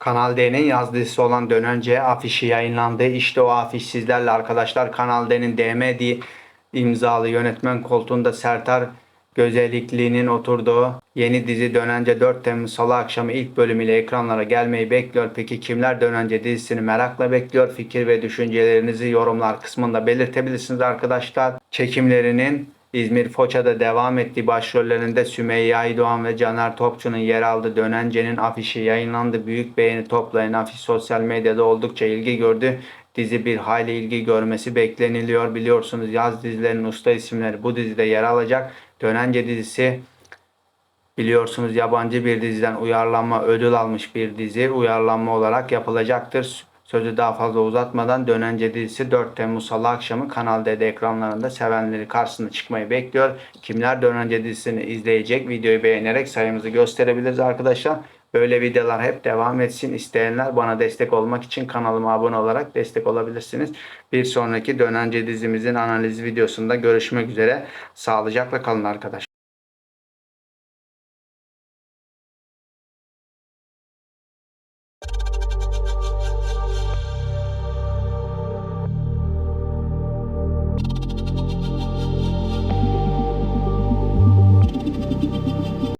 Kanal D'nin yaz dizisi olan Dönence afişi yayınlandı. İşte o afiş sizlerle arkadaşlar. Kanal D'nin DM diye imzalı yönetmen koltuğunda Sertar Gözelikli'nin oturduğu yeni dizi Dönence 4 Temmuz Salı akşamı ilk bölümüyle ekranlara gelmeyi bekliyor. Peki kimler Dönence dizisini merakla bekliyor? Fikir ve düşüncelerinizi yorumlar kısmında belirtebilirsiniz arkadaşlar. Çekimlerinin İzmir Foça'da devam ettiği başrollerinde Sümeyye Aydoğan ve Caner Topçu'nun yer aldığı Dönence'nin afişi yayınlandı. Büyük beğeni toplayan afiş sosyal medyada oldukça ilgi gördü. Dizi bir hayli ilgi görmesi bekleniliyor. Biliyorsunuz yaz dizilerinin usta isimleri bu dizide yer alacak. Dönence dizisi biliyorsunuz yabancı bir diziden uyarlanma ödül almış bir dizi uyarlanma olarak yapılacaktır. Sözü daha fazla uzatmadan Dönence dizisi 4 Temmuz Salı akşamı Kanal D'de ekranlarında sevenleri karşısına çıkmayı bekliyor. Kimler Dönence dizisini izleyecek videoyu beğenerek sayımızı gösterebiliriz arkadaşlar. Böyle videolar hep devam etsin. İsteyenler bana destek olmak için kanalıma abone olarak destek olabilirsiniz. Bir sonraki Dönence dizimizin analiz videosunda görüşmek üzere. Sağlıcakla kalın arkadaşlar. you